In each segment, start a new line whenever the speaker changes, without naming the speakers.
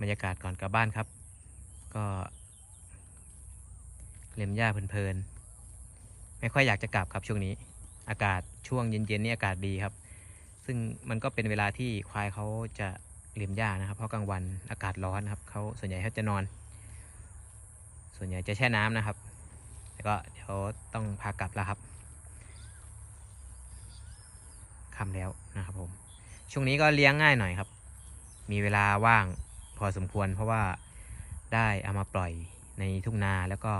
บรรยากาศก่อนกลับบ้านครับ ก็เล็มหญ้าเพลินๆ ไม่ค่อยอยากจะกลับครับช่วงนี้ อากาศช่วงเย็นๆนี่อากาศดีครับ ซึ่งมันก็เป็นเวลาที่ควายเขาจะเล็มหญ้านะครับ เพราะกลางวันอากาศร้อนนะครับเขาส่วนใหญ่เขาจะนอน ส่วนใหญ่จะแช่น้ำนะครับ แต่ก็เดี๋ยวต้องพากลับแล้วครับค่ำแล้วนะครับผม ช่วงนี้ก็เลี้ยงง่ายหน่อยครับ มีเวลาว่าง พอสมควรเพราะว่าได้เอามาปล่อยในทุ่งนาแล้วก็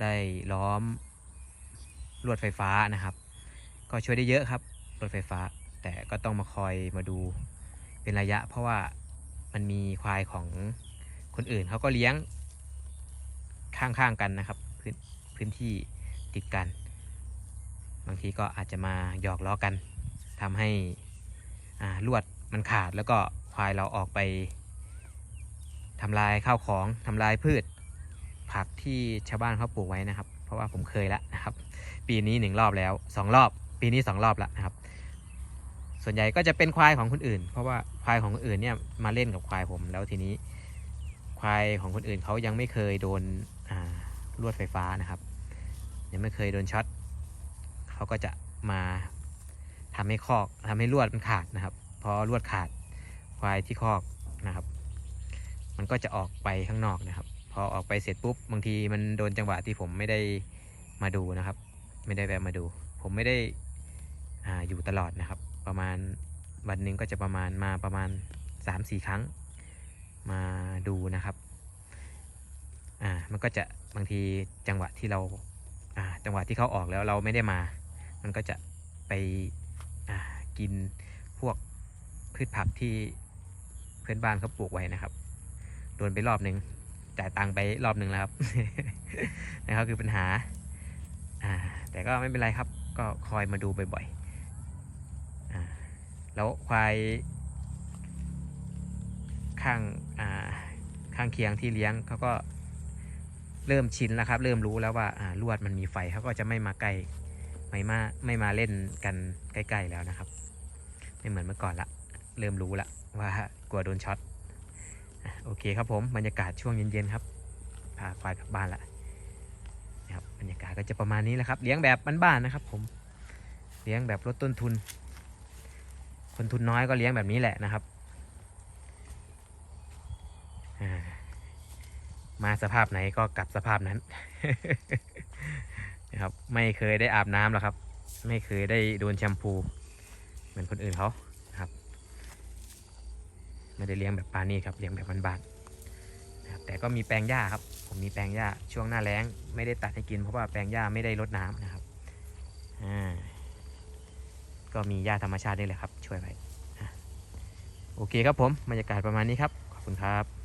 ได้ล้อมลวดไฟฟ้านะครับ ก็ช่วยได้เยอะครับลวดไฟฟ้า แต่ก็ต้องมาคอยมาดูเป็นระยะ เพราะว่ามันมีควายของคนอื่นเขาก็เลี้ยงข้างๆกันนะครับพื้นพื้นที่ติดกัน บางทีก็อาจจะมาหยอกล้อกันทำให้ลวดมันขาดแล้วก็ควายเราออกไป ทำลายข้าวของทำลายพืช ผักที่ชาวบ้านเขาปลูกไว้นะครับ เพราะว่าผมเคยแล้วนะครับ ปีนี้หนึ่งรอบแล้วสองรอบ ปีนี้สองรอบแล้วนะครับ ส่วนใหญ่ก็จะเป็นควายของคนอื่น เพราะว่าควายของคนอื่นเนี่ยมาเล่นกับควายผมแล้วทีนี้ ควายของคนอื่นเขายังไม่เคยโดนลวดไฟฟ้านะครับ ยังไม่เคยโดนช็อตเขาก็จะมาทำให้คอกทำให้ลวดมันขาดนะครับ พอลวดขาดควายที่คอกนะครับ มันก็จะออกไปข้างนอกนะครับ พอออกไปเสร็จปุ๊บบางทีมันโดนจังหวะที่ผมไม่ได้มาดูนะครับ ไม่ได้แวะมาดู ผมไม่ได้ออยู่ตลอดนะครับ ประมาณวันหนึ่งก็จะประมาณมาประมาณ 3-4 ครั้งมาดูนะครับอ่ามันก็จะบางทีจังหวะที่เราอ่าจังหวะที่เขาออกแล้วเราไม่ได้มา มันก็จะไปอ่ากินพวกพืชผักที่เพื่อนบ้านเขาปลูกไว้นะครับ โดนไปรอบหนึ่งจ่ายตังไปรอบหนึ่งแล้วครับนะครับคือปัญหาอ่าแต่ก็ไม่เป็นไรครับ ก็คอยมาดูบ่อยๆอ่าแล้วควายข้างอ่าข้างเคียงที่เลี้ยงเขาก็เริ่มชินแล้วครับ เริ่มรู้แล้วว่าอ่าลวดมันมีไฟเขาก็จะไม่มาใกล้ไม่มาไม่มาเล่นกันใกล้ๆแล้วนะครับ ไม่เหมือนเมื่อก่อนละ เริ่มรู้ละว่ากลัวโดนช็อต โอเคครับผมบรรยากาศช่วงเย็นๆครับพาควายกลับบ้านละนะครับบรรยากาศก็จะประมาณนี้แหละครับ เลี้ยงแบบบ้านๆนะครับ ผมเลี้ยงแบบลดต้นทุน คนทุนน้อยก็เลี้ยงแบบนี้แหละนะครับมาสภาพไหนก็กลับสภาพนั้นนะครับไม่เคยได้อาบน้ำหรอกครับ ไม่เคยได้โดนแชมพู เหมือนคนอื่นเขา นะครับไม่ได้เลี้ยงแบบปานี่ครับเลี้ยงแบบบ้านๆนะครับแต่ก็มีแปลงหญ้าครับ ผมมีแปลงหญ้าช่วงหน้าแล้งไม่ได้ตัดให้กินเพราะว่าแปลงหญ้าไม่ได้รดน้ำนะครับอ่าก็มีหญ้าธรรมชาตินี่แหละครับ ช่วยไว้โอเคครับผมบรรยากาศประมาณนี้ครับ ขอบคุณครับ